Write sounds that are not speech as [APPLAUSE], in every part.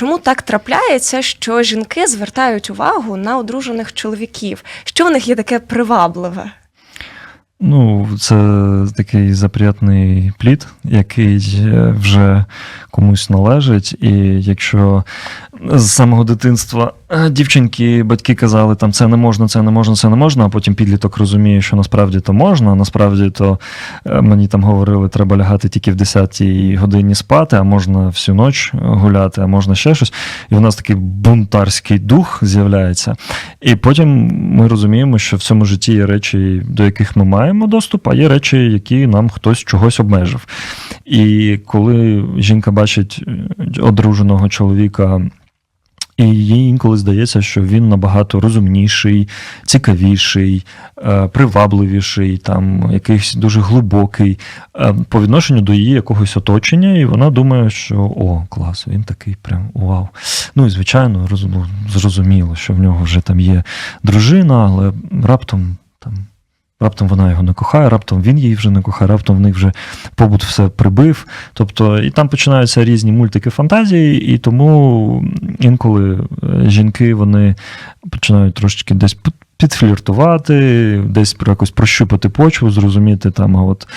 чому так трапляється, що жінки звертають увагу на одружених чоловіків? Що в них є таке привабливе? Ну, це такий запрятний плід, який вже комусь належить. І якщо з самого дитинства дівчинки, батьки казали, там це не можна, це не можна, це не можна, а потім підліток розуміє, що насправді то можна, насправді то е, мені там говорили, треба лягати тільки в 10-й годині спати, а можна всю ніч гуляти, а можна ще щось. І в нас такий бунтарський дух з'являється. І потім ми розуміємо, що в цьому житті є речі, до яких ми маємо доступ, а є речі, які нам хтось чогось обмежив. І коли жінка бачить е, одруженого чоловіка. І їй інколи здається, що він набагато розумніший, цікавіший, е, привабливіший, там якийсь дуже глибокий е, по відношенню до її якогось оточення, і вона думає, що о, клас, він такий прям вау. Ну і звичайно, ну, зрозуміло, що в нього вже там є дружина, але раптом там. Раптом вона його не кохає, раптом він її вже не кохає, раптом в них вже побут все прибив. Тобто, і там починаються різні мультики фантазії, і тому інколи е, жінки вони починають трошечки десь підфліртувати, десь про- якось прощупати почву, зрозуміти там, а от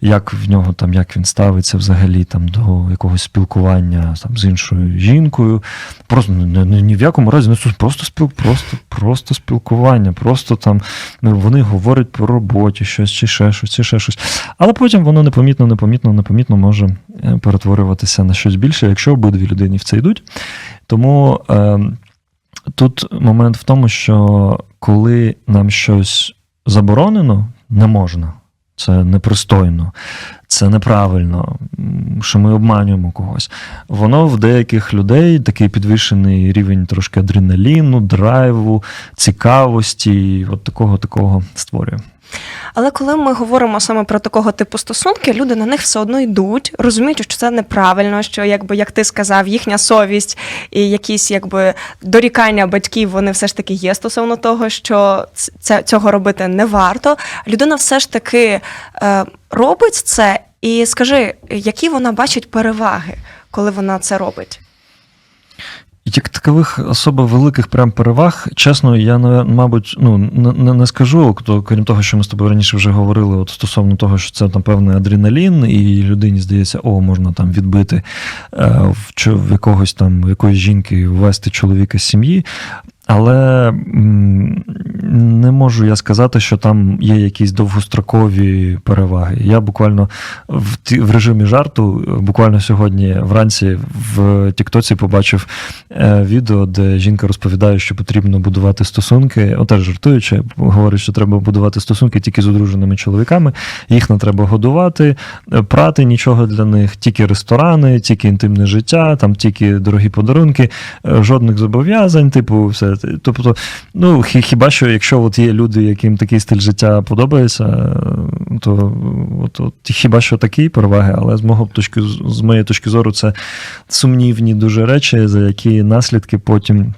як в нього там, як він ставиться взагалі там до якогось спілкування там, з іншою жінкою. Просто ну, ні, ні, ні в якому разі, ну, це просто спіл, просто, просто спілкування, просто там ну, вони говорять про роботі, щось чи ще щось, чи ще щось. Але потім воно непомітно, непомітно, непомітно може е, перетворюватися на щось більше, якщо обидві людини в це йдуть. Тому е, тут момент в тому, що коли нам щось заборонено, не можна. Це непристойно, це неправильно, що ми обманюємо когось. Воно в деяких людей такий підвищений рівень трошки адреналіну, драйву, цікавості, от такого такого створює. Але коли ми говоримо саме про такого типу стосунки, люди на них все одно йдуть, розуміють, що це неправильно, що якби як ти сказав, їхня совість і якісь якби дорікання батьків вони все ж таки є стосовно того, що це цього робити не варто. Людина все ж таки е, робить це, і скажи, які вона бачить переваги, коли вона це робить? Як такових особо великих прям переваг, чесно, я не, мабуть, ну не, не- скажу, то, крім того, що ми з тобою раніше вже говорили, от стосовно того, що це там певний адреналін, і людині здається, о, можна там відбити е, в, в якогось там в якоїсь жінки ввести чоловіка з сім'ї. Але не можу я сказати, що там є якісь довгострокові переваги. Я буквально в, ті- в режимі жарту, буквально сьогодні вранці в Тіктоці побачив е, відео, де жінка розповідає, що потрібно будувати стосунки. Отеж жартуючи, говорить, що треба будувати стосунки тільки з одруженими чоловіками. Їх не треба годувати, прати нічого для них, тільки ресторани, тільки інтимне життя, там тільки дорогі подарунки, е, жодних зобов'язань, типу, все. Тобто, ну хіба що, якщо от є люди, яким такий стиль життя подобається, е, то от, от, хіба що такі переваги, але з мого точки з моєї точки зору, це сумнівні дуже речі, за які наслідки потім.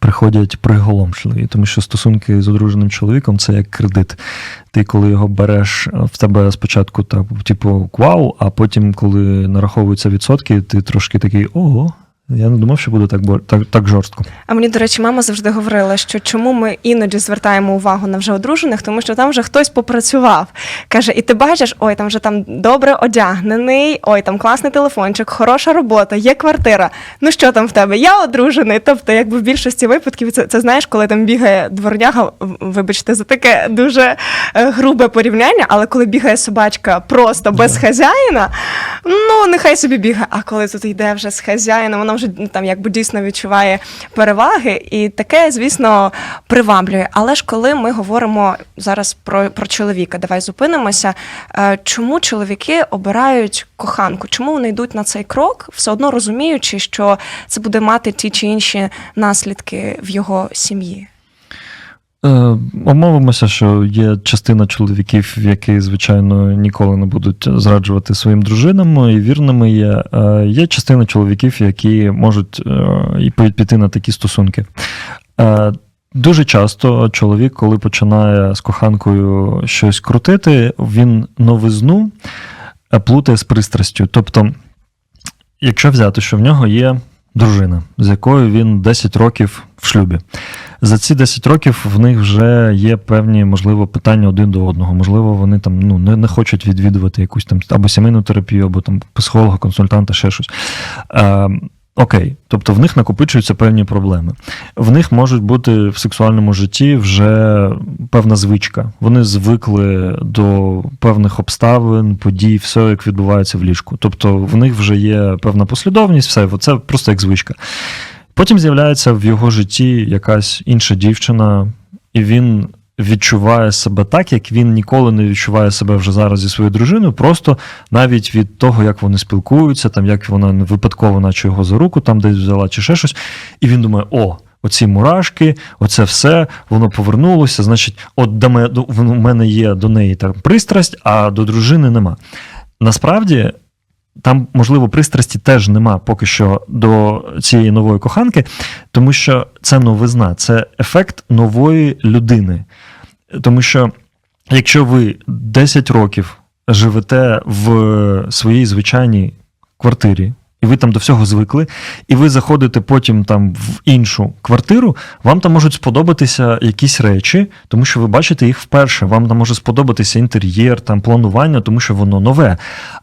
Приходять приголомшливі, тому що стосунки з одруженим чоловіком це як кредит. Ти, коли його береш, в тебе спочатку так, типу, вау, а потім, коли нараховуються відсотки, ти трошки такий ого. Я не думав, що буде так так, так жорстко. А мені, до речі, мама завжди говорила, що чому ми іноді звертаємо увагу на вже одружених, тому що там вже хтось попрацював. Каже, і ти бачиш, ой, там вже там добре одягнений, ой, там класний телефончик, хороша робота, є квартира. Ну що там в тебе? Я одружений. Тобто, якби в більшості випадків це, це знаєш, коли там бігає дворняга, вибачте, за таке дуже е, грубе порівняння, але коли бігає собачка просто без хазяїна, ну нехай собі бігає. А коли тут йде вже з хазяїном, вона вже ну, там якби дійсно відчуває переваги, і таке, звісно, приваблює. Але ж коли ми говоримо зараз про, про чоловіка, давай зупинимося. Е, Чому чоловіки обирають коханку? Чому вони йдуть на цей крок, все одно розуміючи, що це буде мати ті чи інші наслідки в його сім'ї? Е, Умовимося, що є частина чоловіків, які, звичайно, ніколи не будуть зраджувати своїм дружинам, і вірними є. Е, Є частина чоловіків, які можуть е, і піти на такі стосунки. Дуже часто чоловік, коли починає з коханкою щось крутити, він новизну плутає з пристрастю. Тобто, якщо взяти, що в нього є дружина, з якою він 10 років в шлюбі. За ці 10 років в них вже є певні, можливо, питання один до одного. Можливо, вони там ну, не, не хочуть відвідувати якусь там або сімейну терапію, або там психолога, консультанта, ще щось. Е, Окей, тобто в них накопичуються певні проблеми. В них можуть бути в сексуальному житті вже певна звичка. Вони звикли до певних обставин, подій, все як відбувається в ліжку. Тобто в них вже є певна послідовність, все це просто як звичка. Потім з'являється в його житті якась інша дівчина, і він відчуває себе так, як він ніколи не відчуває себе вже зараз зі своєю дружиною, просто навіть від того, як вони спілкуються, там як вона випадково, наче його за руку там десь взяла, чи ще щось. І він думає: о, оці мурашки, оце все, воно повернулося. Значить, от до мене, в мене є до неї там пристрасть, а до дружини нема. Насправді. Там, можливо, пристрасті теж нема поки що до цієї нової коханки, тому що це новизна, це ефект нової людини. Тому що якщо ви 10 років живете в своїй звичайній квартирі, і ви там до всього звикли, і ви заходите потім там в іншу квартиру, вам там можуть сподобатися якісь речі, тому що ви бачите їх вперше. Вам там може сподобатися інтер'єр, там планування, тому що воно нове.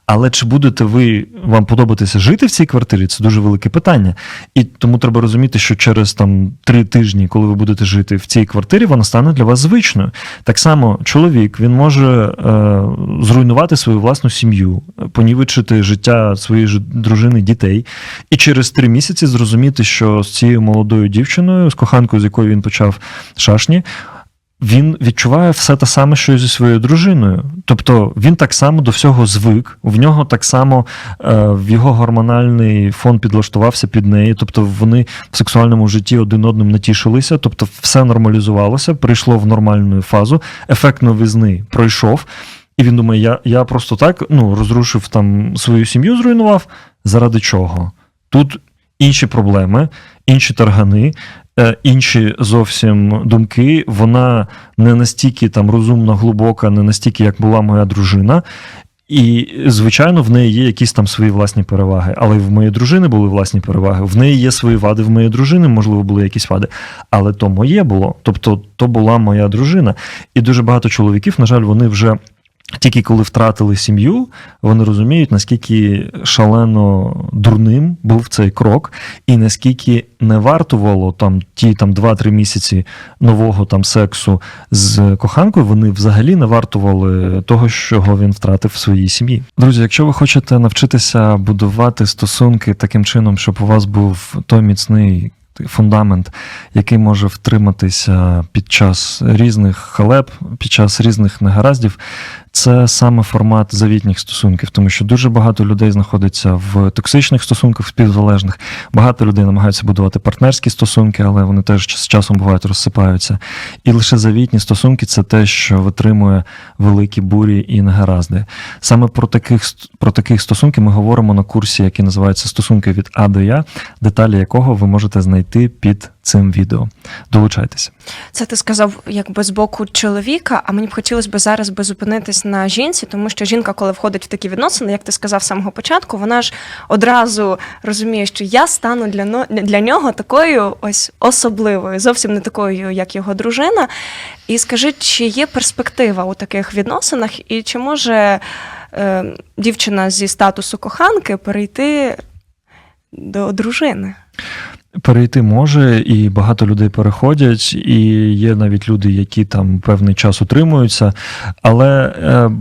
Але чи будете ви вам подобатися жити в цій квартирі? Це дуже велике питання. І тому треба розуміти, що через там три тижні, коли ви будете жити в цій квартирі, вона стане для вас звичною. Так само чоловік він може е, зруйнувати свою власну сім'ю, понівечити життя своєї дружини, дітей, і через три місяці зрозуміти, що з цією молодою дівчиною, з коханкою, з якою він почав шашні. Він відчуває все те саме, що і зі своєю дружиною. Тобто він так само до всього звик, в нього так само е, в його гормональний фон підлаштувався під неї. Тобто вони в сексуальному житті один одним натішилися, тобто все нормалізувалося, прийшло в нормальну фазу, ефект новизни пройшов. І він думає, я я просто так ну, розрушив там свою сім'ю, зруйнував. Заради чого? Тут інші проблеми, інші таргани, е, інші зовсім думки. Вона не настільки там розумно, глибока, не настільки, як була моя дружина. І, звичайно, в неї є якісь там свої власні переваги. Але в моєї дружини були власні переваги. В неї є свої вади, в моєї дружини, можливо, були якісь вади. Але то моє було. Тобто, то була моя дружина. І дуже багато чоловіків, на жаль, вони вже. Тільки коли втратили сім'ю, вони розуміють, наскільки шалено дурним був цей крок, і наскільки не вартувало там ті там 2-3 місяці нового там сексу з коханкою, вони взагалі не вартували того, що він втратив в своїй сім'ї. Друзі, якщо ви хочете навчитися будувати стосунки таким чином, щоб у вас був той міцний фундамент, який може втриматися під час різних халеп, під час різних негараздів, це саме формат завітніх стосунків, тому що дуже багато людей знаходиться в токсичних стосунках співзалежних. Багато людей намагаються будувати партнерські стосунки, але вони теж з часом бувають розсипаються. І лише завітні стосунки це те, що витримує великі бурі і негаразди. Саме про таких про таких стосунки ми говоримо на курсі, який називається Стосунки від А до Я, деталі якого ви можете знайти під цим відео. Долучайтеся. Це ти сказав якби з боку чоловіка, а мені б хотілося б зараз би зупинитись на жінці, тому що жінка, коли входить в такі відносини, як ти сказав з самого початку, вона ж одразу розуміє, що я стану для для нього такою ось особливою, зовсім не такою, як його дружина. І скажи, чи є перспектива у таких відносинах, і чи може е, дівчина зі статусу коханки перейти до дружини? Перейти може, і багато людей переходять, і є навіть люди, які там певний час утримуються, але е,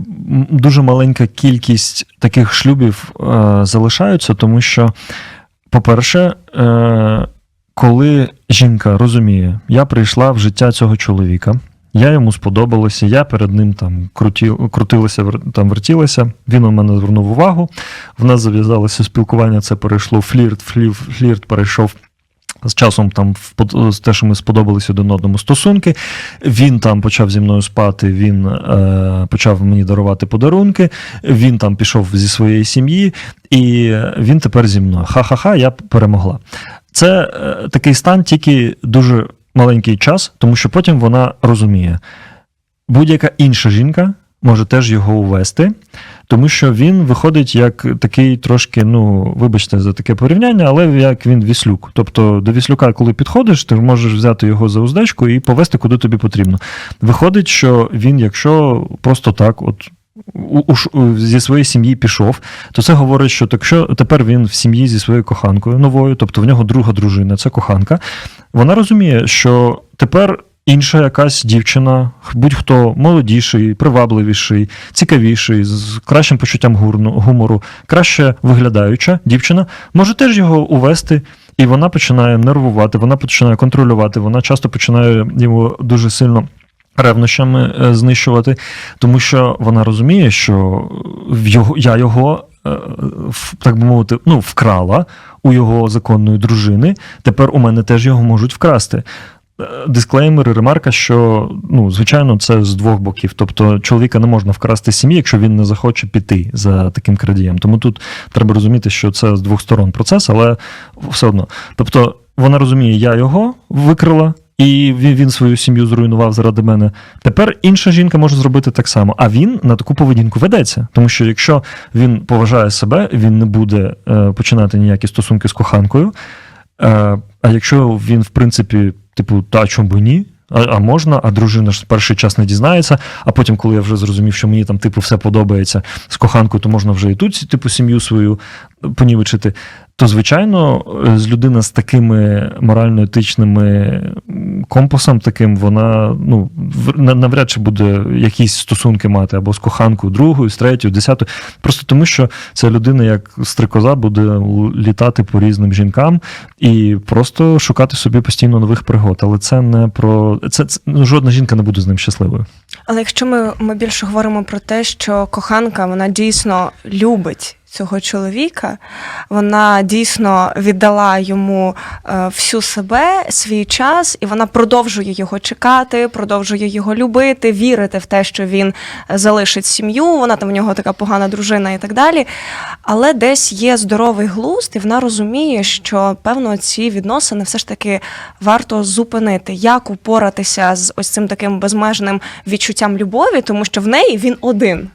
дуже маленька кількість таких шлюбів е, залишаються, тому що, по-перше, е, коли жінка розуміє, я прийшла в життя цього чоловіка, я йому сподобалася, я перед ним там крутилася, там вертілася, він у мене звернув увагу, в нас зав'язалося спілкування, це перейшло флірт, флірт, флірт перейшов з часом там те, що ми сподобалися один одному стосунки. Він там почав зі мною спати, він е, почав мені дарувати подарунки, він там пішов зі своєї сім'ї, і він тепер зі мною. Ха-ха-ха, я перемогла. Це е, такий стан тільки дуже маленький час, тому що потім вона розуміє, будь-яка інша жінка може теж його увести, тому що він виходить як такий трошки, ну, вибачте за таке порівняння, але як він віслюк. Тобто до віслюка, коли підходиш, ти можеш взяти його за уздечку і повести куди тобі потрібно. Виходить, що він, якщо просто так, от. у у- Зі своєї сім'ї пішов, то це говорить, що так що тепер він в сім'ї зі своєю коханкою новою, тобто в нього друга дружина, це коханка. Вона розуміє, що тепер інша якась дівчина, будь-хто молодіший, привабливіший, цікавіший, з кращим почуттям гумору, краще виглядаюча дівчина, може теж його увести. І вона починає нервувати, вона починає контролювати, вона часто починає його дуже сильно ревнощами е, знищувати, тому що вона розуміє, що його, я його, е, так би мовити, ну, вкрала у його законної дружини. Тепер у мене теж його можуть вкрасти. Е, Дисклеймер і ремарка, що ну, звичайно, це з двох боків. Тобто чоловіка не можна вкрасти сім'ї, якщо він не захоче піти за таким крадієм. Тому тут треба розуміти, що це з двох сторон процес, але все одно. Тобто вона розуміє, я його викрила, і він, він свою сім'ю зруйнував заради мене. Тепер інша жінка може зробити так само. А він на таку поведінку ведеться. Тому що якщо він поважає себе, він не буде е, починати ніякі стосунки з коханкою. Е, а якщо він, в принципі, типу, та чому би ні? А, а можна, а дружина ж перший час не дізнається, а потім, коли я вже зрозумів, що мені там типу все подобається з коханкою, то можна вже і тут, типу, сім'ю свою понівечити. То, звичайно, е, з людина з такими морально-етичними компасом, таким, вона ну, навряд чи буде якісь стосунки мати або з коханкою другою, з третьою, десятою. Просто тому, що ця людина, як стрикоза, буде літати по різним жінкам і просто шукати собі постійно нових пригод. Але це не про це, це ну, жодна жінка не буде з ним щасливою. Але якщо ми, ми більше говоримо про те, що коханка вона дійсно любить цього чоловіка, вона дійсно віддала йому е, всю себе, свій час, і вона продовжує його чекати, продовжує його любити, вірити в те, що він е, залишить сім'ю, вона там в нього така погана дружина і так далі. Але десь є здоровий глузд, і вона розуміє, що певно ці відносини все ж таки варто зупинити, як упоратися з ось цим таким безмежним відчуттям любові, тому що в неї він один.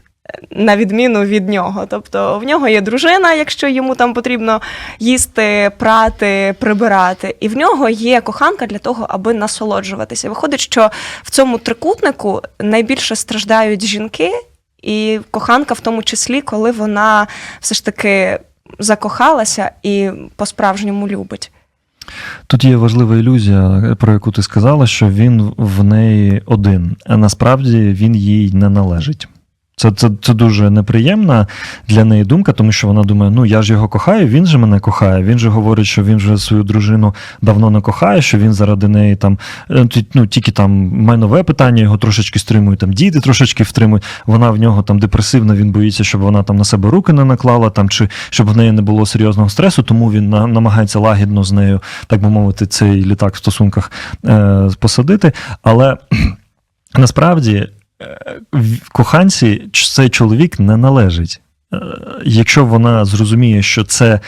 На відміну від нього, тобто в нього є дружина, якщо йому там потрібно їсти, прати, прибирати, і в нього є коханка для того, аби насолоджуватися. Виходить, що в цьому трикутнику найбільше страждають жінки, і коханка, в тому числі, коли вона все ж таки закохалася і по-справжньому любить. Тут є важлива ілюзія, про яку ти сказала, що він в неї один, а насправді він їй не належить. Це, це, це дуже неприємна для неї думка, тому що вона думає: ну я ж його кохаю, він же мене кохає. Він же говорить, що він вже свою дружину давно не кохає, що він заради неї там е, ну, тільки там майнове питання його трошечки стримує, там діти трошечки втримують. Вона в нього там депресивна, він боїться, щоб вона там на себе руки не наклала, там чи щоб в неї не було серйозного стресу, тому він на, намагається лагідно з нею, так би мовити, цей літак в стосунках е, посадити. Але [CLEARS THROAT] насправді коханці цей чоловік не належить. Е, Якщо вона зрозуміє, що це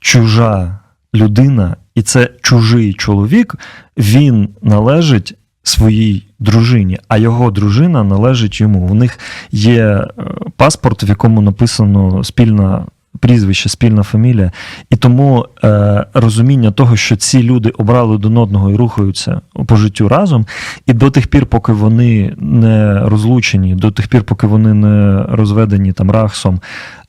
чужа людина і це чужий чоловік, він належить своїй дружині, а його дружина належить йому. У них є е, паспорт, в якому написано спільна. Прізвище, спільна фамілія, і тому е, розуміння того, що ці люди обрали один одного і рухаються по життю разом, і до тих пір, поки вони не розлучені, до тих пір, поки вони не розведені там рахсом,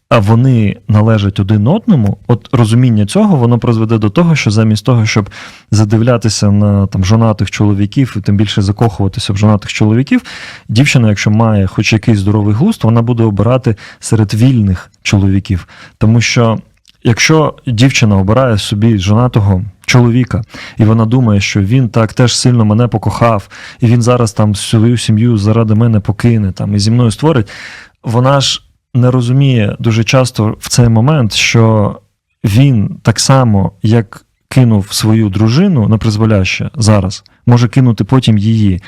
вони належать один одному, от розуміння цього воно призведе до того, що замість того, щоб задивлятися на там жонатих чоловіків і тим більше закохуватися в жонатих чоловіків, дівчина, якщо має хоч якийсь здоровий глузд, вона буде обирати серед вільних чоловіків. Тому що якщо дівчина обирає собі жонатого чоловіка, і вона думає, що він так теж сильно мене покохав, і він зараз там свою сім'ю заради мене покине там і зі мною створить, вона ж не розуміє дуже часто в цей момент, що він так само, як кинув свою дружину на призволяще зараз, може кинути потім її.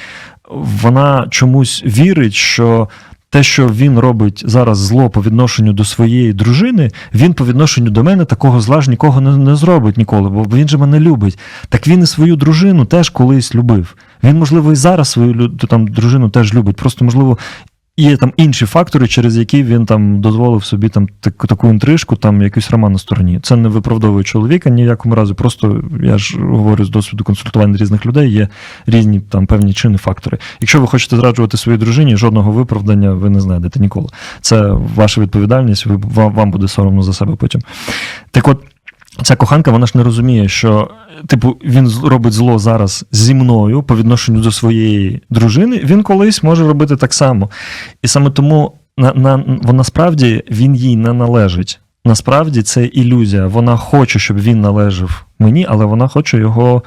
Вона чомусь вірить, що те, що він робить зараз зло по відношенню до своєї дружини, він по відношенню до мене такого зла ж нікого не, не зробить ніколи, бо він же мене любить. Так він і свою дружину теж колись любив. Він, можливо, і зараз свою там дружину теж любить. Просто, можливо, є там інші фактори, через які він там дозволив собі там так, таку інтрижку, там якийсь роман на стороні. Це не виправдовує чоловіка ні в якому разі. Просто я ж говорю з досвіду консультування різних людей, є різні там певні чини фактори. Якщо ви хочете зраджувати своїй дружині, жодного виправдання ви не знайдете ніколи. Це ваша відповідальність, ви, вам буде соромно за себе потім. Так от. Ця коханка, вона ж не розуміє, що типу він робить зло зараз зі мною по відношенню до своєї дружини. Він колись може робити так само. І саме тому на, на, вона насправді він їй не належить. Насправді це ілюзія. Вона хоче, щоб він належав мені, але вона хоче його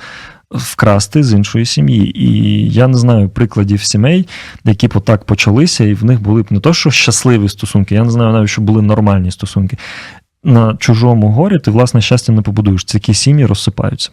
вкрасти з іншої сім'ї. І я не знаю прикладів сімей, які б отак почалися, і в них були б не то, що щасливі стосунки, я не знаю навіть, що були нормальні стосунки. На чужому горі ти власне щастя не побудуєш. Такі сім'ї розсипаються.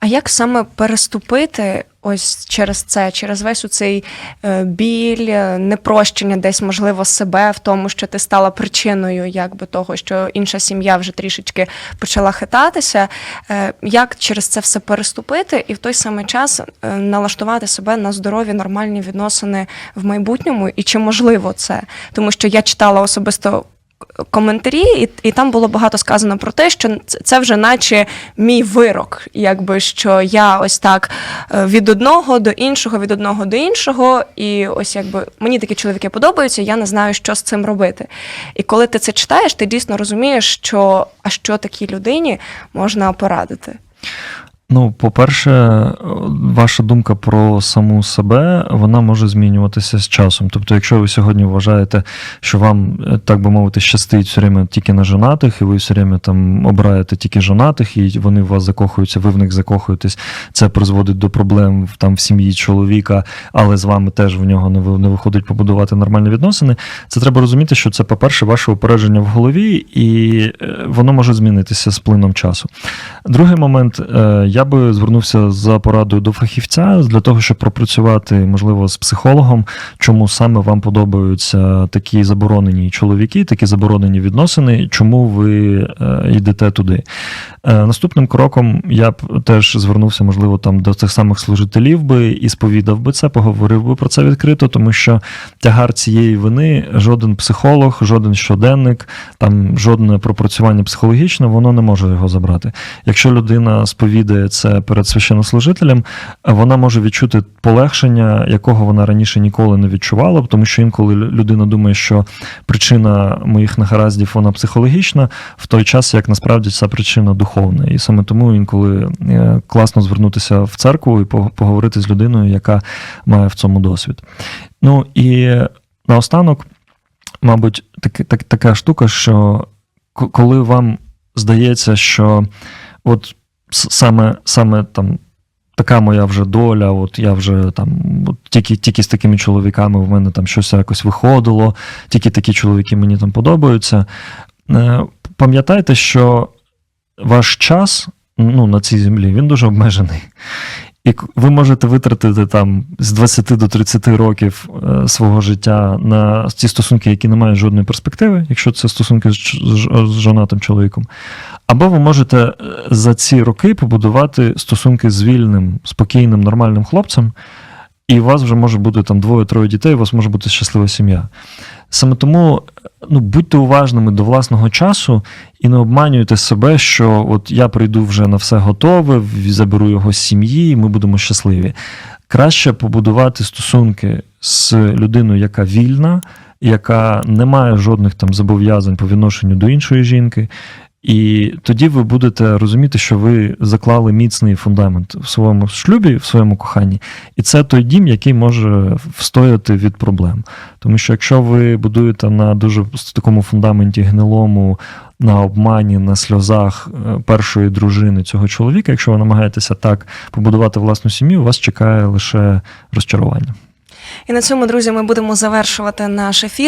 А як саме переступити ось через це, через весь у цей е, біль, е, непрощення, десь можливо себе в тому, що ти стала причиною якби того, що інша сім'я вже трішечки почала хитатися. Е, Як через це все переступити і в той самий час налаштувати себе на здорові нормальні відносини в майбутньому? І чи можливо це? Тому що я читала особисто коментарі, і, і там було багато сказано про те, що це- вже наче мій вирок, якби що я ось так е, від одного до іншого, від одного до іншого, і ось якби мені такі чоловіки подобаються, я не знаю, що з цим робити. І коли ти це читаєш, ти дійсно розумієш, що а що такій людині можна порадити. Ну, по-перше, ваша думка про саму себе вона може змінюватися з часом. Тобто, якщо ви сьогодні вважаєте, що вам, е, так би мовити, щастить все время тільки на жонатих, і ви все время там обираєте тільки жонатих, і вони в вас закохуються, ви в них закохуєтесь, це призводить до проблем там в сім'ї чоловіка, але з вами теж в нього не ви- не виходить побудувати нормальні відносини. Це треба розуміти, що це, по-перше, ваше упередження в голові, і е, воно може змінитися з плином часу. Другий момент, е, я би звернувся за порадою до фахівця для того, щоб пропрацювати, можливо, з психологом, чому саме вам подобаються такі заборонені чоловіки, такі заборонені відносини, чому ви е, йдете туди. Е, Наступним кроком я б теж звернувся, можливо, там до цих самих служителів би і сповідав би це, поговорив би про це відкрито, тому що тягар цієї вини жоден психолог, жоден щоденник, там жодне пропрацювання психологічне, воно не може його забрати. Якщо людина сповідає це перед священнослужителем, вона може відчути полегшення, якого вона раніше ніколи не відчувала, тому що інколи людина думає, що причина моїх негараздів вона психологічна, в той час як насправді ця причина духовна. І саме тому інколи е, класно звернутися в церкву і поговорити з людиною, яка має в цьому досвід. Ну і наостанок, мабуть, так, так, така штука, що коли вам здається, що от саме, саме там. Така моя вже доля, от я вже там от тільки, тільки з такими чоловіками в мене там щось якось виходило, тільки такі чоловіки мені там подобаються. Е, Пам'ятайте, що ваш час ну, на цій землі він дуже обмежений. І ви можете витратити там з 20 до 30 років е, свого життя на ці стосунки, які не мають жодної перспективи, якщо це стосунки з, з, жонатим чоловіком. Або ви можете е, за ці роки побудувати стосунки з вільним, спокійним, нормальним хлопцем, і у вас вже може бути там двоє-троє дітей, у вас може бути щаслива сім'я. Саме тому ну, будьте уважними до власного часу і не обманюйте себе, що от я прийду вже на все готове, заберу його з сім'ї, і ми будемо щасливі. Краще побудувати стосунки з людиною, яка вільна, яка не має жодних там зобов'язань по відношенню до іншої жінки. І тоді ви будете розуміти, що ви заклали міцний фундамент в своєму шлюбі, в своєму коханні, і це той дім, який може встояти від проблем. Тому що якщо ви будуєте на дуже такому фундаменті гнилому, на обмані, на сльозах е, першої дружини цього чоловіка, якщо ви намагаєтеся так побудувати власну сім'ю, вас чекає лише розчарування. І на цьому, друзі, ми будемо завершувати наш ефір.